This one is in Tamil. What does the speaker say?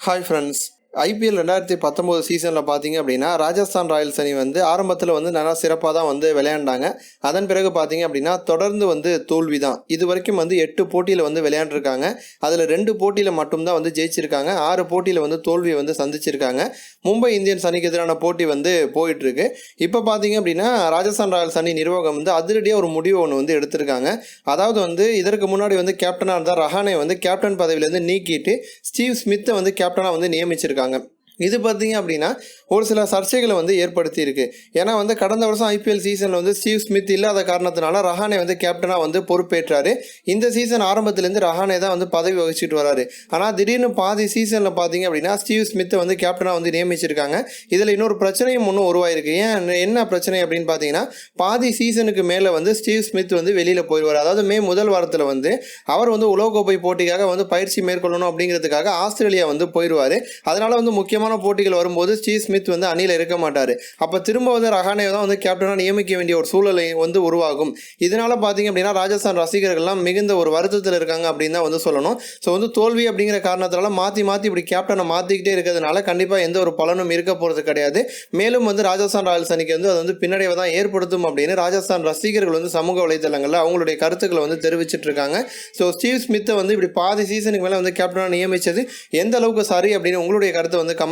ஹாய் ஃப்ரெண்ட்ஸ் ஐபிஎல் ரெண்டாயிரத்தி பத்தொம்போது சீசனில் பார்த்தீங்க அப்படின்னா ராஜஸ்தான் ராயல்ஸ் அணி வந்து ஆரம்பத்தில் வந்து நல்லா சிறப்பாக தான் வந்து விளையாண்டாங்க. அதன் பிறகு பார்த்தீங்க அப்படின்னா தொடர்ந்து வந்து தோல்வி தான் இது வரைக்கும் வந்து எட்டு போட்டியில் வந்து விளையாண்டுருக்காங்க. அதில் ரெண்டு போட்டியில் மட்டும்தான் வந்து ஜெயிச்சிருக்காங்க. ஆறு போட்டியில் வந்து தோல்வியை வந்து சந்திச்சிருக்காங்க. மும்பை இந்தியன்ஸ் அணிக்கு எதிரான போட்டி வந்து போயிட்டுருக்கு. இப்போ பார்த்தீங்க அப்படின்னா ராஜஸ்தான் ராயல்ஸ் அணி நிர்வாகம் வந்து அதிரடியாக ஒரு முடிவு ஒன்று வந்து எடுத்திருக்காங்க. அதாவது வந்து இதற்கு முன்னாடி வந்து கேப்டனாக இருந்தால் ரஹானை வந்து கேப்டன் பதவியிலேருந்து நீக்கிட்டு ஸ்டீவ் ஸ்மித்தை வந்து கேப்டனாக வந்து நியமிச்சிருக்காங்க. இருக்காங்க இது பார்த்தீங்க அப்படின்னா ஒரு சில சர்ச்சைகளை வந்து ஏற்படுத்தியிருக்கு. ஏன்னா வந்து கடந்த வருஷம் ஐபிஎல் சீசனில் வந்து ஸ்டீவ் ஸ்மித் இல்லாத காரணத்தினால ரஹானே வந்து கேப்டனாக வந்து பொறுப்பேற்றாரு. இந்த சீசன் ஆரம்பத்திலேருந்து ரஹானே தான் வந்து பதவி வகிச்சிட்டு வராரு. ஆனால் திடீர்னு பாதி சீசனில் பார்த்தீங்க அப்படின்னா ஸ்டீவ் ஸ்மித்தை வந்து கேப்டனாக வந்து நியமிச்சிருக்காங்க. இதில் இன்னொரு பிரச்சனையும் ஒன்றும் உருவாயிருக்கு. ஏன் என்ன பிரச்சனை அப்படின்னு பார்த்தீங்கன்னா பாதி சீசனுக்கு மேலே வந்து ஸ்டீவ் ஸ்மித் வந்து வெளியில் போயிடுவார் அதாவது மே முதல் வாரத்தில் வந்து அவர் வந்து உலகக்கோப்பை போட்டிக்காக வந்து பயிற்சி மேற்கொள்ளணும் அப்படிங்கிறதுக்காக ஆஸ்திரேலியா வந்து போயிடுவார் அதனால் வந்து முக்கியமான போட்டிகள் வரும்போது ஸ்டீவ் ஸ்மித் வந்து அணியில் இருக்க மாட்டார். அப்போ திரும்ப வந்து ரஹானே தான் வந்து கேப்டனாக நியமிக்க வேண்டிய ஒரு சூழலை வந்து உருவாகும். இதனால் பார்த்தீங்க அப்படின்னா ராஜஸ்தான் ரசிகர்கள்லாம் மிகுந்த ஒரு வருத்தத்தில் இருக்காங்க அப்படின்னு தான் வந்து சொல்லணும். ஸோ வந்து தோல்வி அப்படிங்கிற காரணத்தினால மாற்றி மாற்றி இப்படி கேப்டனை மாற்றிக்கிட்டே இருக்கிறதுனால கண்டிப்பாக எந்த ஒரு பலனும் இருக்க போகிறது கிடையாது. மேலும் வந்து ராஜஸ்தான் ராயல்ஸ் அணிக்கு வந்து அது வந்து பின்னடைவை தான் ஏற்படுத்தும் அப்படின்னு ராஜஸ்தான் ரசிகர்கள் வந்து சமூக வலைதளங்களில் அவங்களுடைய கருத்துக்களை வந்து தெரிவிச்சிட்டு இருக்காங்க. ஸோ ஸ்டீவ் ஸ்மித்தை வந்து இப்படி பாதி சீசனுக்கு மேலே வந்து கேப்டனாக நியமிச்சது எந்த அளவுக்கு சரி அப்படின்னு உங்களுடைய கருத்தை வந்து